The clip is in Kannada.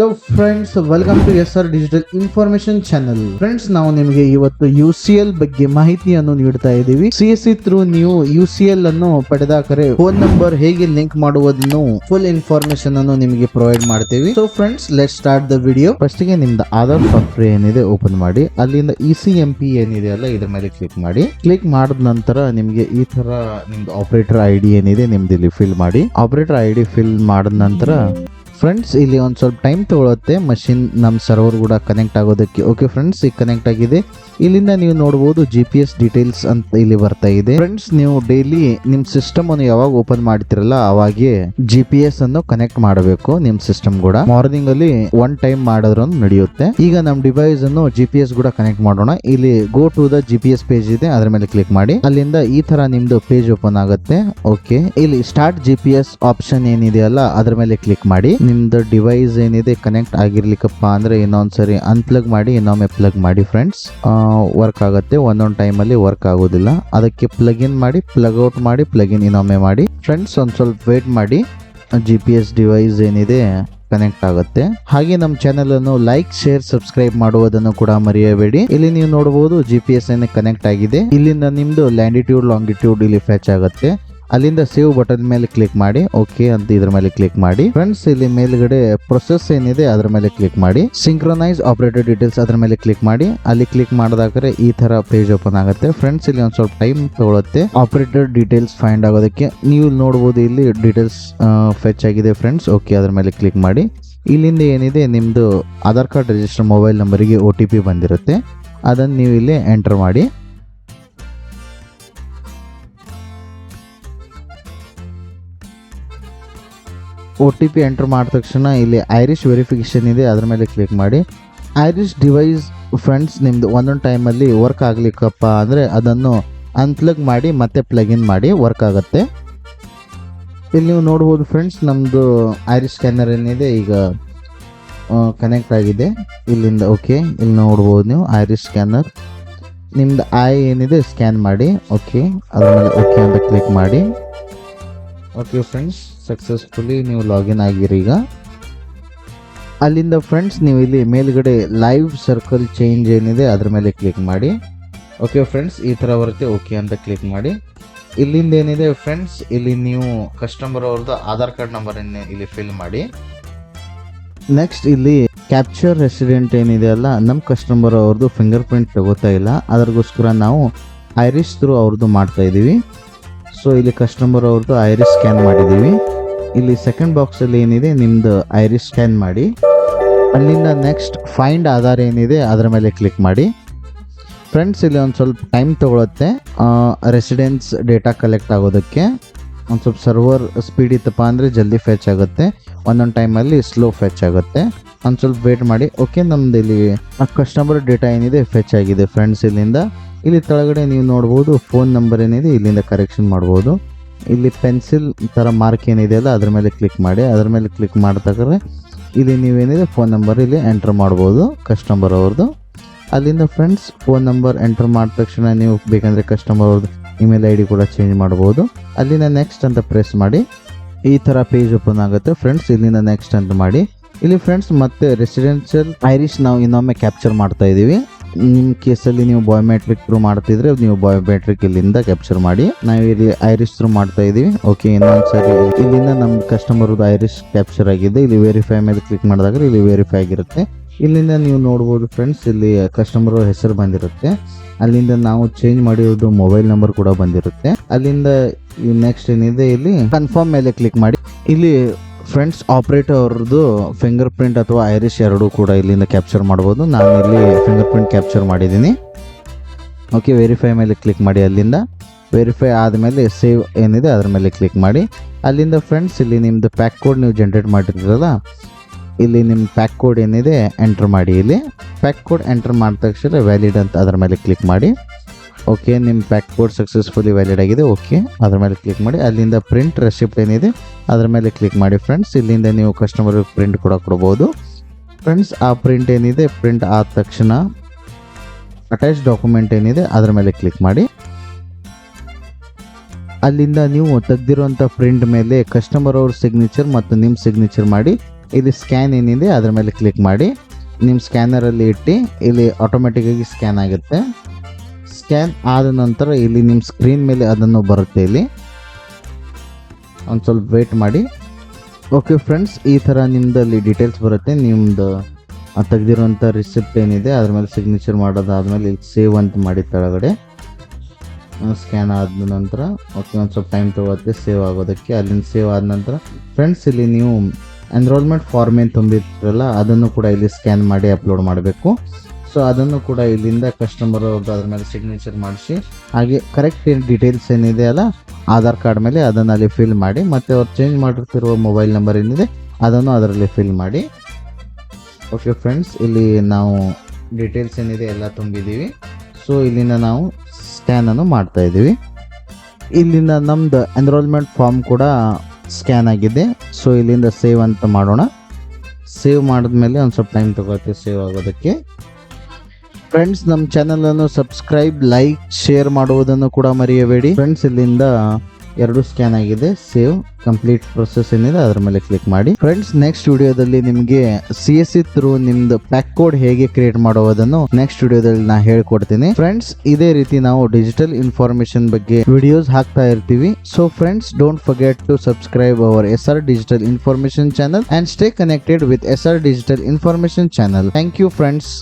Hello friends welcome to S R digital information channel friends ನಾವು ನಿಮಗೆ ಇವತ್ತು ಯು ಸಿ ಎಲ್ ಬಗ್ಗೆ ಮಾಹಿತಿಯನ್ನು ನೀಡ್ತಾ ಇದ್ದೀವಿ. ಸಿ ಎಸ್ ಸಿ ಥ್ರೂ ನೀವು ಯು ಸಿ ಎಲ್ ಅನ್ನು ಪಡೆದಾಕರೆ ಫೋನ್ ನಂಬರ್ ಹೇಗೆ ಲಿಂಕ್ ಮಾಡುವುದನ್ನು ಫುಲ್ ಇನ್ಫಾರ್ಮೇಶನ್ ಅನ್ನು ನಿಮಗೆ ಪ್ರೊವೈಡ್ ಮಾಡ್ತೀವಿ. So friends let start the video ಫಸ್ಟ್ಗೆ ನಿಮ್ದು ಆಧಾರ್ ಸಾಫ್ಟ್ವೇರ್ ಏನಿದೆ ಓಪನ್ ಮಾಡಿ. ಅಲ್ಲಿಂದ ಇ ಸಿ ಎಂ ಪಿ ಏನಿದೆ ಅಲ್ಲ, ಇದ್ರ ಮೇಲೆ ಕ್ಲಿಕ್ ಮಾಡಿ. ಕ್ಲಿಕ್ ಮಾಡಿದ ನಂತರ ನಿಮಗೆ ಈ ತರ ನಿಮ್ದು ಆಪರೇಟರ್ ಐ ಡಿ ಏನಿದೆ, ನಿಮ್ದು ಇಲ್ಲಿ ಫಿಲ್ ಮಾಡಿ. ಆಪರೇಟರ್ ಐ ಡಿ ಫಿಲ್ ಮಾಡಿದ ನಂತರ ಫ್ರೆಂಡ್ಸ್ ಇಲ್ಲಿ ಒಂದು ಸ್ವಲ್ಪ ಟೈಮ್ ತಗೊಳುತ್ತೆ. ಮಷಿನ್ ನಮ್ಮ ಸರ್ವರ್ ಕೂಡ ಕನೆಕ್ಟ್ ಆಗೋದಕ್ಕೆ. ಓಕೆ ಫ್ರೆಂಡ್ಸ್ ಈಗ ಕನೆಕ್ಟ್ ಆಗಿದೆ. ಇಲ್ಲಿಂದ ನೀವು ನೋಡಬಹುದು ಜಿ ಪಿ ಎಸ್ ಡೀಟೇಲ್ಸ್ ಅಂತ ಇಲ್ಲಿ ಬರ್ತಾ ಇದೆ. ಫ್ರೆಂಡ್ಸ್ ನೀವು ಡೈಲಿ ನಿಮ್ಮ ಸಿಸ್ಟಮ್ ಅನ್ನು ಯಾವಾಗ ಓಪನ್ ಮಾಡ್ತಿರಲ್ಲ, ಅವಾಗೆ ಜಿ ಪಿ ಎಸ್ ಅನ್ನು ಕನೆಕ್ಟ್ ಮಾಡಬೇಕು ನಿಮ್ಮ ಸಿಸ್ಟಮ್ ಕೂಡ. ಮಾರ್ನಿಂಗ್ ಅಲ್ಲಿ ಒನ್ ಟೈಮ್ ಮಾಡಿದ್ರು ನಡೆಯುತ್ತೆ. ಈಗ ನಮ್ಮ ಡಿವೈಸ್ ಅನ್ನು ಜಿ ಪಿ ಎಸ್ ಕೂಡ ಕನೆಕ್ಟ್ ಮಾಡೋಣ. ಇಲ್ಲಿ go to the G P S page ಇದೆ. ಅದ್ರ ಮೇಲೆ ಕ್ಲಿಕ್ ಮಾಡಿ. ಅಲ್ಲಿಂದ ಈ ತರ ನಿಮ್ದು ಪೇಜ್ ಓಪನ್ ಆಗುತ್ತೆ. ಓಕೆ ಇಲ್ಲಿ start G P S option ಏನಿದೆಯಲ್ಲ, ಅದ್ರ ಮೇಲೆ ಕ್ಲಿಕ್ ಮಾಡಿ. ನಿಮ್ದು ಡಿವೈಸ್ ಏನಿದೆ ಕನೆಕ್ಟ್ ಆಗಿರ್ಲಿಕ್ಕಪ್ಪ ಅಂದ್ರೆ ಇನ್ನೊಂದ್ಸರಿ ಅನ್ಪ್ಲಗ್ ಮಾಡಿ, ಇನ್ನೊಮ್ಮೆ ಪ್ಲಗ್ ಮಾಡಿ ಫ್ರೆಂಡ್ಸ್ ವರ್ಕ್ ಆಗುತ್ತೆ. ಒಂದೊಂದು ಟೈಮಲ್ಲಿ ವರ್ಕ್ ಆಗೋದಿಲ್ಲ. ಅದಕ್ಕೆ ಪ್ಲಗ್ ಇನ್ ಮಾಡಿ ಪ್ಲಗ್ ಔಟ್ ಮಾಡಿ ಪ್ಲಗ್ ಇನ್ ಇನ್ನೊಮ್ಮೆ ಮಾಡಿ. ಫ್ರೆಂಡ್ಸ್ ಒಂದು ಸ್ವಲ್ಪ ವೇಟ್ ಮಾಡಿ. ಜಿ ಪಿ ಎಸ್ ಡಿವೈಸ್ ಏನಿದೆ ಕನೆಕ್ಟ್ ಆಗುತ್ತೆ. ಹಾಗೆ ನಮ್ಮ ಚಾನೆಲ್ ಅನ್ನು ಲೈಕ್ ಶೇರ್ ಸಬ್ಸ್ಕ್ರೈಬ್ ಮಾಡುವುದನ್ನು ಕೂಡ ಮರೆಯಬೇಡಿ. ಇಲ್ಲಿ ನೀವು ನೋಡಬಹುದು ಜಿ ಪಿ ಎಸ್ ಕನೆಕ್ಟ್ ಆಗಿದೆ. ಇಲ್ಲಿಂದ ನಿಮ್ದು ಲ್ಯಾಂಡಿಟ್ಯೂಡ್ ಲಾಂಗಿಟ್ಯೂಡ್ ಇಲ್ಲಿ ಫ್ಯಾಚ್ ಆಗುತ್ತೆ. ಅಲ್ಲಿಂದ ಸೇವ್ ಬಟನ್ ಮೇಲೆ ಕ್ಲಿಕ್ ಮಾಡಿ ಓಕೆ ಅಂತ ಇದ್ರ ಮೇಲೆ ಕ್ಲಿಕ್ ಮಾಡಿ. ಫ್ರೆಂಡ್ಸ್ ಇಲ್ಲಿ ಮೇಲ್ಗಡೆ ಪ್ರೊಸೆಸ್ ಏನಿದೆ ಅದ್ರ ಮೇಲೆ ಕ್ಲಿಕ್ ಮಾಡಿ. ಸಿಂಕ್ರೊನೈಸ್ ಆಪರೇಟರ್ ಡೀಟೇಲ್ಸ್ ಅದ್ರ ಮೇಲೆ ಕ್ಲಿಕ್ ಮಾಡಿ. ಅಲ್ಲಿ ಕ್ಲಿಕ್ ಮಾಡಿದಾಗ್ರೆ ಈ ತರ ಪೇಜ್ ಓಪನ್ ಆಗುತ್ತೆ. ಫ್ರೆಂಡ್ಸ್ ಇಲ್ಲಿ ಒಂದ್ ಸ್ವಲ್ಪ ಟೈಮ್ ತಗೊಳುತ್ತೆ. ಆಪರೇಟರ್ ಡೀಟೇಲ್ಸ್ ಫೈಂಡ್ ಆಗೋದಕ್ಕೆ ನೀವು ನೋಡಬಹುದು ಇಲ್ಲಿ ಡೀಟೇಲ್ಸ್ ಫೆಚ್ ಆಗಿದೆ ಫ್ರೆಂಡ್ಸ್ ಓಕೆ ಅದ್ರ ಮೇಲೆ ಕ್ಲಿಕ್ ಮಾಡಿ. ಇಲ್ಲಿಂದ ಏನಿದೆ ನಿಮ್ದು ಆಧಾರ್ ಕಾರ್ಡ್ ರಿಜಿಸ್ಟರ್ ಮೊಬೈಲ್ ನಂಬರಿಗೆ ಒ ಟಿ ಪಿ ಬಂದಿರುತ್ತೆ. ಅದನ್ನು ನೀವು ಇಲ್ಲಿ ಎಂಟರ್ ಮಾಡಿ. ಒ ಟಿ ಪಿ ಎಂಟ್ರ್ ಮಾಡಿದ ತಕ್ಷಣ ಇಲ್ಲಿ ಐರಿಷ್ ವೆರಿಫಿಕೇಷನ್ ಇದೆ, ಅದ್ರ ಮೇಲೆ ಕ್ಲಿಕ್ ಮಾಡಿ. ಐರಿಶ್ ಡಿವೈಸ್ ಫ್ರೆಂಡ್ಸ್ ನಿಮ್ದು ಒಂದೊಂದು ಟೈಮಲ್ಲಿ ವರ್ಕ್ ಆಗಲಿಕ್ಕಪ್ಪ ಅಂದರೆ ಅದನ್ನು ಅನ್ಪ್ಲಗ್ ಮಾಡಿ ಮತ್ತೆ ಪ್ಲಗ್ ಇನ್ ಮಾಡಿ ವರ್ಕ್ ಆಗುತ್ತೆ. ಇಲ್ಲಿ ನೀವು ನೋಡ್ಬೋದು ಫ್ರೆಂಡ್ಸ್ ನಮ್ಮದು ಐರಿಶ್ ಸ್ಕ್ಯಾನರ್ ಏನಿದೆ, ಈಗ ಕನೆಕ್ಟ್ ಆಗಿದೆ. ಇಲ್ಲಿಂದ ಓಕೆ ಇಲ್ಲಿ ನೋಡ್ಬೋದು ನೀವು ಐರಿಶ್ ಸ್ಕ್ಯಾನರ್ ನಿಮ್ದು ಐ ಏನಿದೆ ಸ್ಕ್ಯಾನ್ ಮಾಡಿ ಓಕೆ ಅದ್ರ ಮೇಲೆ ಓಕೆ ಅಂತ ಕ್ಲಿಕ್ ಮಾಡಿ. ಓಕೆ ಫ್ರೆಂಡ್ಸ್ ಸಕ್ಸಸ್ಫುಲಿ ನೀವು ಲಾಗಿನ್ ಆಗಿರಿ ಈಗ. ಅಲ್ಲಿಂದ ಫ್ರೆಂಡ್ಸ್ ನೀವು ಇಲ್ಲಿ ಮೇಲ್ಗಡೆ ಲೈವ್ ಸರ್ಕಲ್ ಚೇಂಜ್ ಏನಿದೆ, ಅದ್ರ ಮೇಲೆ ಕ್ಲಿಕ್ ಮಾಡಿ. ಓಕೆ ಫ್ರೆಂಡ್ಸ್ ಈ ಥರ ಬರುತ್ತೆ. ಓಕೆ ಅಂತ ಕ್ಲಿಕ್ ಮಾಡಿ. ಇಲ್ಲಿಂದ ಏನಿದೆ ಫ್ರೆಂಡ್ಸ್ ಇಲ್ಲಿ ನೀವು ಕಸ್ಟಮರ್ ಅವ್ರದ್ದು ಆಧಾರ್ ಕಾರ್ಡ್ ನಂಬರ್ ಇಲ್ಲಿ ಫಿಲ್ ಮಾಡಿ. ನೆಕ್ಸ್ಟ್ ಇಲ್ಲಿ ಕ್ಯಾಪ್ಚರ್ ರೆಸಿಡೆಂಟ್ ಏನಿದೆ ಅಲ್ಲ ನಮ್ಮ ಕಸ್ಟಮರ್ ಅವ್ರದ್ದು ಫಿಂಗರ್ ಪ್ರಿಂಟ್ ತಗೋತಾ ಇಲ್ಲ. ಅದಕ್ಕೋಸ್ಕರ ನಾವು ಐರಿಸ್ ಥ್ರೂ ಅವ್ರದ್ದು ಮಾಡ್ತಾ ಇದ್ದೀವಿ ಸೊ ಇಲ್ಲಿ ಕಸ್ಟಮರ್ ಅವ್ರದ್ದು ಐರಿಸ್ ಸ್ಕ್ಯಾನ್ ಮಾಡಿದ್ದೀವಿ. ಇಲ್ಲಿ ಸೆಕೆಂಡ್ ಬಾಕ್ಸಲ್ಲಿ ಏನಿದೆ ನಿಮ್ಮದು ಐರಿಸ್ ಸ್ಕ್ಯಾನ್ ಮಾಡಿ. ಅಲ್ಲಿಂದ ನೆಕ್ಸ್ಟ್ ಫೈಂಡ್ ಆಧಾರ್ ಏನಿದೆ, ಅದರ ಮೇಲೆ ಕ್ಲಿಕ್ ಮಾಡಿ. ಫ್ರೆಂಡ್ಸ್ ಇಲ್ಲಿ ಒಂದು ಸ್ವಲ್ಪ ಟೈಮ್ ತೊಗೊಳುತ್ತೆ. ರೆಸಿಡೆನ್ಸ್ ಡೇಟಾ ಕಲೆಕ್ಟ್ ಆಗೋದಕ್ಕೆ. ಒಂದು ಸ್ವಲ್ಪ ಸರ್ವರ್ ಸ್ಪೀಡ್ ಇತ್ತಪ್ಪ ಅಂದರೆ ಜಲ್ದಿ ಫೆಚ್ ಆಗುತ್ತೆ. ಒಂದೊಂದು ಟೈಮಲ್ಲಿ ಸ್ಲೋ ಫೆಚ್ ಆಗುತ್ತೆ. ಒಂದು ಸ್ವಲ್ಪ ವೇಟ್ ಮಾಡಿ. ಓಕೆ ನಮ್ದು ಇಲ್ಲಿ ಕಸ್ಟಮರ್ ಡೇಟಾ ಏನಿದೆ ಫೆಚ್ ಆಗಿದೆ ಫ್ರೆಂಡ್ಸ್ ಇಲ್ಲಿಂದ. ಇಲ್ಲಿ ಕೆಳಗಡೆ ನೀವು ನೋಡ್ಬೋದು ಫೋನ್ ನಂಬರ್ ಏನಿದೆ, ಇಲ್ಲಿಂದ ಕರೆಕ್ಷನ್ ಮಾಡ್ಬೋದು. ಇಲ್ಲಿ ಪೆನ್ಸಿಲ್ ಥರ ಮಾರ್ಕ್ ಏನಿದೆ ಅಲ್ಲ, ಅದ್ರ ಮೇಲೆ ಕ್ಲಿಕ್ ಮಾಡಿ. ಅದ್ರ ಮೇಲೆ ಕ್ಲಿಕ್ ಮಾಡ್ಬೇಕಾದ್ರೆ ಇಲ್ಲಿ ನೀವೇನಿದೆ ಫೋನ್ ನಂಬರ್ ಇಲ್ಲಿ ಎಂಟರ್ ಮಾಡ್ಬೋದು ಕಸ್ಟಮರ್ ಅವ್ರದ್ದು. ಅಲ್ಲಿಂದ ಫ್ರೆಂಡ್ಸ್ ಫೋನ್ ನಂಬರ್ ಎಂಟರ್ ಮಾಡಿದ ತಕ್ಷಣ ನೀವು ಬೇಕಂದರೆ ಕಸ್ಟಮರ್ ಅವ್ರದ್ದು ಇಮೇಲ್ ಐ ಡಿ ಕೂಡ ಚೇಂಜ್ ಮಾಡ್ಬೋದು. ಅಲ್ಲಿಂದ ನೆಕ್ಸ್ಟ್ ಅಂತ ಪ್ರೆಸ್ ಮಾಡಿ. ಈ ಥರ ಪೇಜ್ ಓಪನ್ ಆಗುತ್ತೆ ಫ್ರೆಂಡ್ಸ್ ಇಲ್ಲಿಂದ ನೆಕ್ಸ್ಟ್ ಅಂತ ಮಾಡಿ. ಇಲ್ಲಿ ಫ್ರೆಂಡ್ಸ್ ಮತ್ತೆ ರೆಸಿಡೆನ್ಷಿಯಲ್ ಐರಿಶ್ ನಾವು ಇನ್ನೊಮ್ಮೆ ಕ್ಯಾಪ್ಚರ್ ಮಾಡ್ತಾ ಇದ್ದೀವಿ. ನಿಮ್ಮ ಕೇಸಲ್ಲಿ ನೀವು ಬಯೋಮೆಟ್ರಿಕ್ ಥ್ರೂ ಮಾಡ್ತಿದ್ರೆ ನೀವು ಬಯೋಮೆಟ್ರಿಕ್ ಇಲ್ಲಿಂದ ಕ್ಯಾಪ್ಚರ್ ಮಾಡಿ. ನಾವು ಇಲ್ಲಿ ಐರಿಸ್ ಥ್ರೂ ಮಾಡ್ತಾ ಇದೀವಿ. ಓಕೆ ಇನ್ನೊಂದ್ಸರಿ ಇಲ್ಲಿಂದ ನಮ್ಮ ಕಸ್ಟಮರ್ ಐರಿಸ್ ಕ್ಯಾಪ್ಚರ್ ಆಗಿದೆ. ಇಲ್ಲಿ ವೆರಿಫೈ ಮೇಲೆ ಕ್ಲಿಕ್ ಮಾಡಿದಾಗ ಇಲ್ಲಿ ವೆರಿಫೈ ಆಗಿರುತ್ತೆ. ಇಲ್ಲಿಂದ ನೀವು ನೋಡ್ಬೋದು ಫ್ರೆಂಡ್ಸ್ ಇಲ್ಲಿ ಕಸ್ಟಮರ್ ಹೆಸರು ಬಂದಿರುತ್ತೆ. ಅಲ್ಲಿಂದ ನಾವು ಚೇಂಜ್ ಮಾಡಿರೋದು ಮೊಬೈಲ್ ನಂಬರ್ ಕೂಡ ಬಂದಿರುತ್ತೆ. ಅಲ್ಲಿಂದ ನೆಕ್ಸ್ಟ್ ಏನಿದೆ ಇಲ್ಲಿ? ಕನ್ಫರ್ಮ್ ಮೇಲೆ ಕ್ಲಿಕ್ ಮಾಡಿ. ಇಲ್ಲಿ ಫ್ರೆಂಡ್ಸ್ ಆಪರೇಟರ್ ಅವ್ರದ್ದು ಫಿಂಗರ್ ಪ್ರಿಂಟ್ ಅಥವಾ ಐರಿಶ್ ಎರಡೂ ಕೂಡ ಇಲ್ಲಿಂದ ಕ್ಯಾಪ್ಚರ್ ಮಾಡ್ಬೋದು. ನಾನು ಇಲ್ಲಿ ಫಿಂಗರ್ ಪ್ರಿಂಟ್ ಕ್ಯಾಪ್ಚರ್ ಮಾಡಿದ್ದೀನಿ. ಓಕೆ ವೆರಿಫೈ ಮೇಲೆ ಕ್ಲಿಕ್ ಮಾಡಿ ಅಲ್ಲಿಂದ. ವೆರಿಫೈ ಆದಮೇಲೆ ಸೇವ್ ಏನಿದೆ ಅದ್ರ ಮೇಲೆ ಕ್ಲಿಕ್ ಮಾಡಿ. ಅಲ್ಲಿಂದ ಫ್ರೆಂಡ್ಸ್ ಇಲ್ಲಿ ನಿಮ್ಮದು ಪ್ಯಾಕ್ ಕೋಡ್ ನೀವು ಜನ್ರೇಟ್ ಮಾಡಿರ್ತೀರಲ್ಲ, ಇಲ್ಲಿ ನಿಮ್ಮ ಪ್ಯಾಕ್ ಕೋಡ್ ಏನಿದೆ ಎಂಟ್ರ್ ಮಾಡಿ ಇಲ್ಲಿ. ಪ್ಯಾಕ್ ಕೋಡ್ ಎಂಟ್ರ್ ಮಾಡಿದ ತಕ್ಷಣ ವ್ಯಾಲಿಡ್ ಅಂತ ಅದ್ರ ಮೇಲೆ ಕ್ಲಿಕ್ ಮಾಡಿ. ಓಕೆ ನಿಮ್ಮ ಪ್ಯಾಕ್ ಕೋಡ್ ಸಕ್ಸಸ್ಫುಲಿ ವ್ಯಾಲಿಡ್ ಆಗಿದೆ. ಓಕೆ ಅದ್ರ ಮೇಲೆ ಕ್ಲಿಕ್ ಮಾಡಿ. ಅಲ್ಲಿಂದ ಪ್ರಿಂಟ್ ರೆಸಿಪ್ಟ್ ಏನಿದೆ, ಅದ್ರ ಮೇಲೆ ಕ್ಲಿಕ್ ಮಾಡಿ ಫ್ರೆಂಡ್ಸ್ ಇಲ್ಲಿಂದ ನೀವು ಕಸ್ಟಮರ್ ಪ್ರಿಂಟ್ ಕೂಡ ಕೊಡ್ಬೋದು. ಫ್ರೆಂಡ್ಸ್ ಆ ಪ್ರಿಂಟ್ ಏನಿದೆ ಪ್ರಿಂಟ್ ಆದ ತಕ್ಷಣ ಅಟ್ಯಾಚ್ ಡಾಕ್ಯುಮೆಂಟ್ ಏನಿದೆ, ಅದ್ರ ಮೇಲೆ ಕ್ಲಿಕ್ ಮಾಡಿ. ಅಲ್ಲಿಂದ ನೀವು ತೆಗೆದಿರುವಂಥ ಪ್ರಿಂಟ್ ಮೇಲೆ ಕಸ್ಟಮರ್ ಅವ್ರ ಸಿಗ್ನೇಚರ್ ಮತ್ತು ನಿಮ್ಮ ಸಿಗ್ನೇಚರ್ ಮಾಡಿ. ಇಲ್ಲಿ ಸ್ಕ್ಯಾನ್ ಏನಿದೆ, ಅದ್ರ ಮೇಲೆ ಕ್ಲಿಕ್ ಮಾಡಿ. ನಿಮ್ಮ ಸ್ಕ್ಯಾನರಲ್ಲಿ ಇಟ್ಟು, ಇಲ್ಲಿ ಆಟೋಮೆಟಿಕ್ಕಾಗಿ ಸ್ಕ್ಯಾನ್ ಆಗುತ್ತೆ. ಸ್ಕ್ಯಾನ್ ಆದ ನಂತರ ಇಲ್ಲಿ ನಿಮ್ಮ ಸ್ಕ್ರೀನ್ ಮೇಲೆ ಅದನ್ನು ಬರುತ್ತೆ ಇಲ್ಲಿ. ಒಂದು ಸ್ವಲ್ಪ ವೆಯ್ಟ್ ಮಾಡಿ. ಓಕೆ ಫ್ರೆಂಡ್ಸ್ ಈ ಥರ ನಿಮ್ಮದಲ್ಲಿ ಡೀಟೇಲ್ಸ್ ಬರುತ್ತೆ. ನಿಮ್ಮದು ತೆಗೆದಿರುವಂಥ ರಿಸಿಪ್ಟ್ ಏನಿದೆ, ಅದ್ರ ಮೇಲೆ ಸಿಗ್ನೇಚರ್ ಮಾಡೋದಾದ್ಮೇಲೆ ಇಲ್ಲಿ ಸೇವ್ ಅಂತ ಮಾಡಿ ಕೆಳಗಡೆ. ಸ್ಕ್ಯಾನ್ ಆದ ನಂತರ ಓಕೆ ಒಂದು ಸ್ವಲ್ಪ ಟೈಮ್ ತೊಗೊಳುತ್ತೆ ಸೇವ್ ಆಗೋದಕ್ಕೆ. ಅಲ್ಲಿಂದ ಸೇವ್ ಆದ ನಂತರ ಫ್ರೆಂಡ್ಸ್ ಇಲ್ಲಿ ನೀವು ಎನ್ರೋಲ್ಮೆಂಟ್ ಫಾರ್ಮ್ ಏನು ತುಂಬಿರ್ತೀರಲ್ಲ, ಅದನ್ನು ಕೂಡ ಇಲ್ಲಿ ಸ್ಕ್ಯಾನ್ ಮಾಡಿ ಅಪ್ಲೋಡ್ ಮಾಡಬೇಕು. ಸೊ ಅದನ್ನು ಕೂಡ ಇಲ್ಲಿಂದ ಕಸ್ಟಮರ್ ಅವ್ರದ್ದು ಅದ್ರ ಮೇಲೆ ಸಿಗ್ನೇಚರ್ ಮಾಡಿಸಿ, ಹಾಗೆ ಕರೆಕ್ಟ್ ಏನು ಡೀಟೇಲ್ಸ್ ಏನಿದೆ ಅಲ್ಲ, ಆಧಾರ್ ಕಾರ್ಡ್ ಮೇಲೆ ಅದನ್ನು ಅಲ್ಲಿ ಫಿಲ್ ಮಾಡಿ, ಮತ್ತು ಅವ್ರು ಚೇಂಜ್ ಮಾಡಿರ್ತಿರುವ ಮೊಬೈಲ್ ನಂಬರ್ ಏನಿದೆ, ಅದನ್ನು ಅದರಲ್ಲಿ ಫಿಲ್ ಮಾಡಿ. ಓಕೆ ಫ್ರೆಂಡ್ಸ್ ಇಲ್ಲಿ ನಾವು ಡೀಟೇಲ್ಸ್ ಏನಿದೆ ಎಲ್ಲ ತುಂಬಿದ್ದೀವಿ. ಸೊ ಇಲ್ಲಿಂದ ನಾವು ಸ್ಕ್ಯಾನನ್ನು ಮಾಡ್ತಾ ಇದ್ದೀವಿ. ಇಲ್ಲಿಂದ ನಮ್ದು ಎನ್ರೋಲ್ಮೆಂಟ್ ಫಾರ್ಮ್ ಕೂಡ ಸ್ಕ್ಯಾನ್ ಆಗಿದೆ. ಸೊ ಇಲ್ಲಿಂದ ಸೇವ್ ಅಂತ ಮಾಡೋಣ. ಸೇವ್ ಮಾಡಿದ್ಮೇಲೆ ಒಂದು ಸ್ವಲ್ಪ ಟೈಮ್ ತಗೋತೀವಿ ಸೇವ್ ಆಗೋದಕ್ಕೆ. ಫ್ರೆಂಡ್ಸ್ ನಮ್ಮ ಚಾನೆಲ್ ಚಾನಲನ್ನು ಸಬ್ಸ್ಕ್ರೈಬ್ ಲೈಕ್ ಶೇರ್ ಮಾಡುವುದನ್ನು ಕೂಡ ಮರೆಯಬೇಡಿ. ಫ್ರೆಂಡ್ಸ್ ಇಲ್ಲಿಂದ ಎರಡು ಸ್ಕ್ಯಾನ್ ಆಗಿದೆ. ಸೇವ್ ಕಂಪ್ಲೀಟ್ ಪ್ರೊಸೆಸ್ ಏನಿದೆ, ಅದರ ಮೇಲೆ ಕ್ಲಿಕ್ ಮಾಡಿ. ಫ್ರೆಂಡ್ಸ್ ನೆಕ್ಸ್ಟ್ ವಿಡಿಯೋದಲ್ಲಿ ನಿಮಗೆ ಸಿ ಎಸ್ ಸಿ ಥ್ರೂ ನಿಮ್ದು ಪ್ಯಾಕ್ ಕೋಡ್ ಹೇಗೆ ಕ್ರಿಯೇಟ್ ಮಾಡುವುದನ್ನು ನೆಕ್ಸ್ಟ್ ವಿಡಿಯೋದಲ್ಲಿ ನಾ ಹೇಳ್ಕೊಡ್ತೀನಿ. ಫ್ರೆಂಡ್ಸ್ ಇದೇ ರೀತಿ ನಾವು ಡಿಜಿಟಲ್ ಇನ್ಫಾರ್ಮೇಶನ್ ಬಗ್ಗೆ ವಿಡಿಯೋಸ್ ಹಾಕ್ತಾ ಇರ್ತೀವಿ. So friends don't forget to subscribe our S R digital information channel and stay connected with S R digital information channel thank you friends